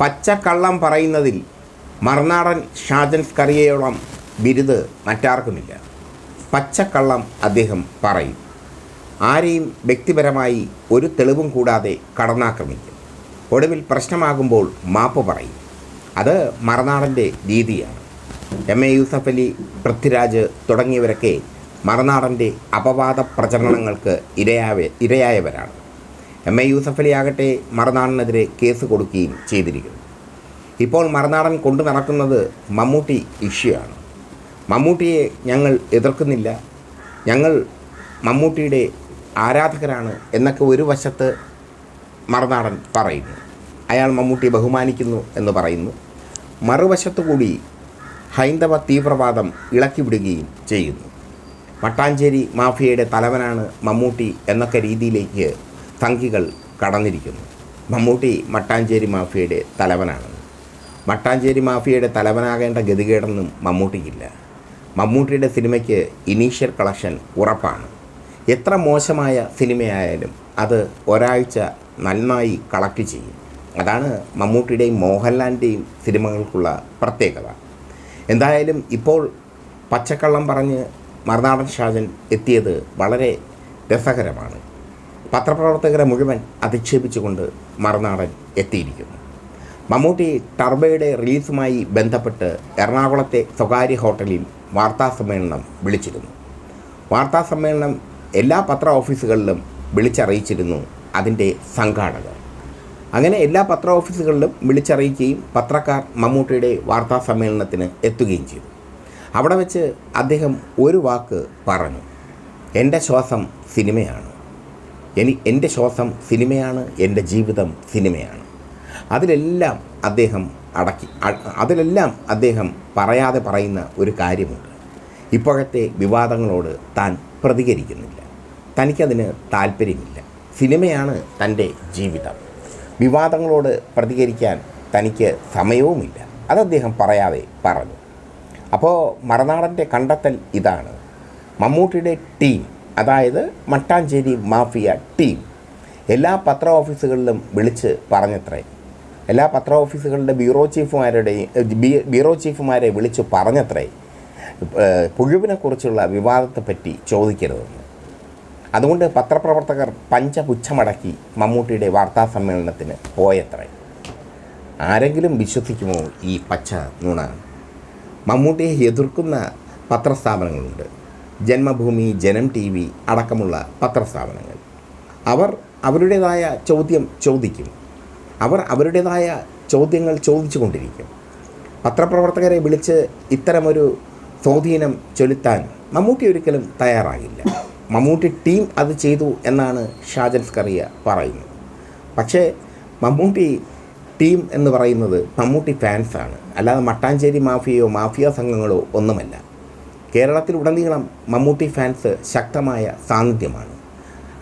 പച്ചക്കള്ളം പറയുന്നതിൽ മറുനാടൻ ഷാജൻ സ്കറിയയോളം ബിരുദ് മറ്റാർക്കുമില്ല. പച്ചക്കള്ളം അദ്ദേഹം പറയും. ആരെയും വ്യക്തിപരമായി ഒരു തെളിവും കൂടാതെ കടന്നാക്രമിക്കും. ഒടുവിൽ പ്രശ്നമാകുമ്പോൾ മാപ്പ് പറയും. അത് മറുനാടന്റെ രീതിയാണ്. എം എ യൂസഫ് അലി പൃഥ്വിരാജ് തുടങ്ങിയവരൊക്കെ മറുനാടന്റെ അപവാദ പ്രചരണങ്ങൾക്ക് ഇരയാവ ഇരയായവരാണ്. എം എ യൂസഫ് അലി ആകട്ടെ മറുനാടനെതിരെ കേസ് കൊടുക്കുകയും ചെയ്തിരിക്കുന്നു. ഇപ്പോൾ മറുനാടൻ കൊണ്ടു നടക്കുന്നത് മമ്മൂട്ടി ഇഷ്യൂ ആണ് മമ്മൂട്ടിയെ ഞങ്ങൾ എതിർക്കുന്നില്ല. ഞങ്ങൾ മമ്മൂട്ടിയുടെ ആരാധകരാണ് എന്നൊക്കെ ഒരു വശത്ത് മറുനാടൻ പറയുന്നു. അയാൾ മമ്മൂട്ടിയെ ബഹുമാനിക്കുന്നു എന്ന് പറയുന്നു. മറുവശത്തു കൂടി ഹൈന്ദവ തീവ്രവാദം ഇളക്കി വിടുകയും ചെയ്യുന്നു. മട്ടാഞ്ചേരി മാഫിയയുടെ തലവനാണ് മമ്മൂട്ടി എന്നൊക്കെ രീതിയിലേക്ക് സംഘികൾ കടന്നിരിക്കുന്നു. മമ്മൂട്ടി മട്ടാഞ്ചേരി മാഫിയയുടെ തലവനാണ്. മട്ടാഞ്ചേരി മാഫിയയുടെ തലവനാകേണ്ട ഗതികേടൊന്നും മമ്മൂട്ടിക്കില്ല. മമ്മൂട്ടിയുടെ സിനിമയ്ക്ക് ഇനീഷ്യൽ കളക്ഷൻ ഉറപ്പാണ്. എത്ര മോശമായ സിനിമയായാലും അത് ഒരാഴ്ച നന്നായി കളക്ട് ചെയ്യും. അതാണ് മമ്മൂട്ടിയുടെയും മോഹൻലാലിന്റെയും സിനിമകൾക്കുള്ള പ്രത്യേകത. എന്തായാലും ഇപ്പോൾ പച്ചക്കള്ളം പറഞ്ഞ് മറുനാടൻ ഷാജൻ എത്തിയത് വളരെ രസകരമാണ്. പത്രപ്രവർത്തകരെ മുഴുവൻ അധിക്ഷേപിച്ചുകൊണ്ട് മറുനാടൻ എത്തിയിരിക്കുന്നു. മമ്മൂട്ടി ടർബയുടെ റിലീസുമായി ബന്ധപ്പെട്ട് എറണാകുളത്തെ സ്വകാര്യ ഹോട്ടലിൽ വാർത്താസമ്മേളനം വിളിച്ചിരുന്നു. വാർത്താസമ്മേളനം എല്ലാ പത്ര ഓഫീസുകളിലും വിളിച്ചറിയിച്ചിരുന്നു അതിന്റെ സംഘാടകർ. അങ്ങനെ എല്ലാ പത്ര ഓഫീസുകളിലും വിളിച്ചറിയിക്കുകയും പത്രക്കാർ മമ്മൂട്ടിയുടെ വാർത്താ സമ്മേളനത്തിന് എത്തുകയും ചെയ്തു. അവിടെ വെച്ച് അദ്ദേഹം ഒരു വാക്ക് പറഞ്ഞു എന്റെ ശ്വാസം സിനിമയാണ്. എനി എന്റെ ശ്വാസം സിനിമയാണ് എന്റെ ജീവിതം സിനിമയാണ്. അതിലെല്ലാം അദ്ദേഹം അടക്കി അതിലെല്ലാം അദ്ദേഹം പറയാതെ പറയുന്ന ഒരു കാര്യമുണ്ട്. ഇപ്പോഴത്തെ വിവാദങ്ങളോട് താൻ പ്രതികരിക്കുന്നില്ല. തനിക്കതിന് താല്പര്യമില്ല. സിനിമയാണ് തന്റെ ജീവിതം. വിവാദങ്ങളോട് പ്രതികരിക്കാൻ തനിക്ക് സമയവുമില്ല. അത് അദ്ദേഹം പറയാതെ പറഞ്ഞു. അപ്പോൾ മറുനാടന്റെ കണ്ടെത്തൽ ഇതാണ്. മമ്മൂട്ടിയുടെ ടീം അതായത് മട്ടാഞ്ചേരി മാഫിയ ടീം. എല്ലാ പത്ര ഓഫീസുകളിലും വിളിച്ച് പറഞ്ഞത്രേ. എല്ലാ പത്ര ഓഫീസുകളുടെ ബ്യൂറോ ചീഫുമാരുടെയും ബ്യൂറോ ചീഫുമാരെ വിളിച്ച് പറഞ്ഞത്രേ. പുഴുവിനെക്കുറിച്ചുള്ള വിവാദത്തെപ്പറ്റി ചോദിക്കരുതെന്ന്. അതുകൊണ്ട് പത്രപ്രവർത്തകർ പഞ്ചപുച്ഛമടക്കി മമ്മൂട്ടിയുടെ വാർത്താ സമ്മേളനത്തിന് പോയത്രേ. ആരെങ്കിലും വിശ്വസിക്കുമോ ഈ പച്ച നുണ? മമ്മൂട്ടിയെ എതിർക്കുന്ന പത്രസ്ഥാപനങ്ങളുണ്ട്. ജന്മഭൂമി ജനം ടി വി അടക്കമുള്ള പത്രസ്ഥാപനങ്ങൾ. അവർ അവരുടേതായ ചോദ്യം ചോദിക്കും. അവർ അവരുടേതായ ചോദ്യങ്ങൾ ചോദിച്ചു കൊണ്ടിരിക്കും പത്രപ്രവർത്തകരെ വിളിച്ച് ഇത്തരമൊരു സ്വാധീനം ചൊലുത്താൻ മമ്മൂട്ടി ഒരിക്കലും തയ്യാറാകില്ല. മമ്മൂട്ടി ടീം അത് ചെയ്തു എന്നാണ് ഷാജൻ സ്കറിയ പറയുന്നത്. പക്ഷേ മമ്മൂട്ടി ടീം എന്ന് പറയുന്നത് മമ്മൂട്ടി ഫാൻസാണ്. അല്ലാതെ മട്ടാഞ്ചേരി മാഫിയയോ മാഫിയ സംഘങ്ങളോ ഒന്നുമല്ല. കേരളത്തിലുടനീളം മമ്മൂട്ടി ഫാൻസ് ശക്തമായ സാന്നിധ്യമാണ്.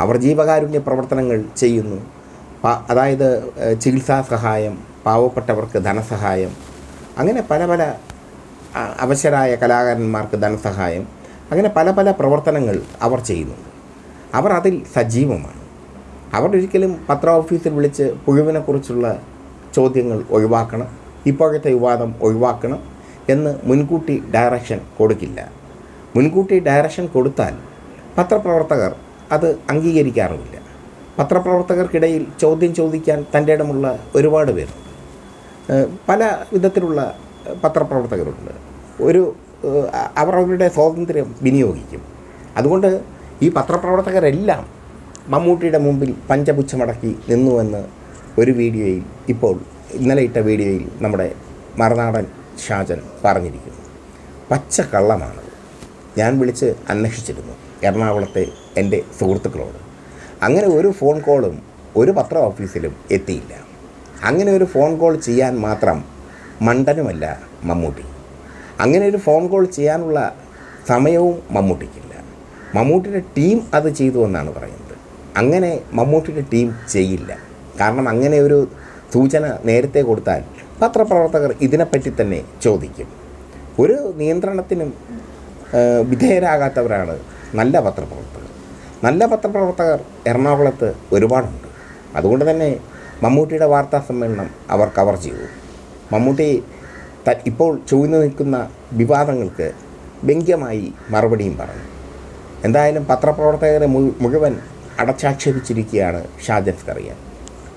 അവർ ജീവകാരുണ്യ പ്രവർത്തനങ്ങൾ ചെയ്യുന്നു. അതായത് ചികിത്സാ സഹായം പാവപ്പെട്ടവർക്ക് ധനസഹായം അങ്ങനെ പല പല അവശരായ കലാകാരന്മാർക്ക് ധനസഹായം അങ്ങനെ പല പല പ്രവർത്തനങ്ങൾ അവർ ചെയ്യുന്നുണ്ട്. അവർ അതിൽ സജീവമാണ്. അവർ ഒരിക്കലും പത്ര ഓഫീസിൽ വിളിച്ച് പുഴുവിനെക്കുറിച്ചുള്ള ചോദ്യങ്ങൾ ഒഴിവാക്കണം ഇപ്പോഴത്തെ വിവാദം ഒഴിവാക്കണം എന്ന് മുൻകൂട്ടി ഡയറക്ഷൻ കൊടുക്കില്ല. മുൻകൂട്ടി ഡയറക്ഷൻ കൊടുത്താൽ പത്രപ്രവർത്തകർ അത് അംഗീകരിക്കാറുമില്ല. പത്രപ്രവർത്തകർക്കിടയിൽ ചോദ്യം ചോദിക്കാൻ തന്റെ ഇടമുള്ള ഒരുപാട് ഏഹ് പല വിധത്തിലുള്ള പത്രപ്രവർത്തകരുണ്ട്. ഒരു അവർ അവരുടെ സ്വാതന്ത്ര്യം വിനിയോഗിക്കും. അതുകൊണ്ട് ഈ പത്രപ്രവർത്തകരെല്ലാം മമ്മൂട്ടിയുടെ മുമ്പിൽ പഞ്ചപുച്ഛമടക്കി നിന്നുവെന്ന് ഒരു വീഡിയോയിൽ ഇപ്പോൾ ഇന്നലെ ഇട്ട വീഡിയോയിൽ നമ്മുടെ മറുനാടൻ ഷാജൻ പറഞ്ഞിരിക്കുന്നു. പച്ച കള്ളമാണത്. ഞാൻ വിളിച്ച് അന്വേഷിച്ചിരുന്നു എറണാകുളത്തെ എന്റെ സുഹൃത്തുക്കളോട്. അങ്ങനെ ഒരു ഫോൺ കോളും ഒരു പത്ര ഓഫീസിലും എത്തിയില്ല. അങ്ങനെ ഒരു ഫോൺ കോൾ ചെയ്യാൻ മാത്രം മണ്ടനുമല്ല മമ്മൂട്ടി. അങ്ങനെ ഒരു ഫോൺ കോൾ ചെയ്യാനുള്ള സമയവും മമ്മൂട്ടിക്കില്ല. മമ്മൂട്ടിയുടെ ടീം അത് ചെയ്തു എന്നാണ് പറയുന്നത്. അങ്ങനെ മമ്മൂട്ടിയുടെ ടീം ചെയ്യില്ല. കാരണം അങ്ങനെ ഒരു സൂചന നേരത്തെ കൊടുത്താൽ പത്രപ്രവർത്തകർ ഇതിനെപ്പറ്റി തന്നെ ചോദിക്കും. ഒരു നിയന്ത്രണത്തിനും വിധേയരാകാത്തവരാണ് നല്ല പത്രപ്രവർത്തകർ. നല്ല പത്രപ്രവർത്തകർ എറണാകുളത്ത് ഒരുപാടുണ്ട്. അതുകൊണ്ട് തന്നെ മമ്മൂട്ടിയുടെ വാർത്താ സമ്മേളനം അവർ കവർ ചെയ്തു. മമ്മൂട്ടി ഇപ്പോൾ ചൂഴ്ന്നു നിൽക്കുന്ന വിവാദങ്ങൾക്ക് വ്യംഗ്യമായി മറുപടിയും പറഞ്ഞു. എന്തായാലും പത്രപ്രവർത്തകരെ മുഴുവൻ അടച്ചാക്ഷേപിച്ചിരിക്കുകയാണ് ഷാജൻ സ്കറിയ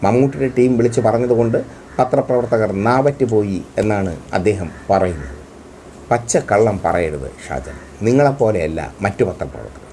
മമ്മൂട്ടിയുടെ ടീം വിളിച്ച് പറഞ്ഞതുകൊണ്ട് പത്രപ്രവർത്തകർ നാവറ്റുപോയി എന്നാണ് അദ്ദേഹം പറയുന്നത്. പച്ചക്കള്ളം കള്ളം പറയരുത് ഷാജൻ. നിങ്ങളെപ്പോലെയല്ല മറ്റു പത്രപ്രവർത്തകർ.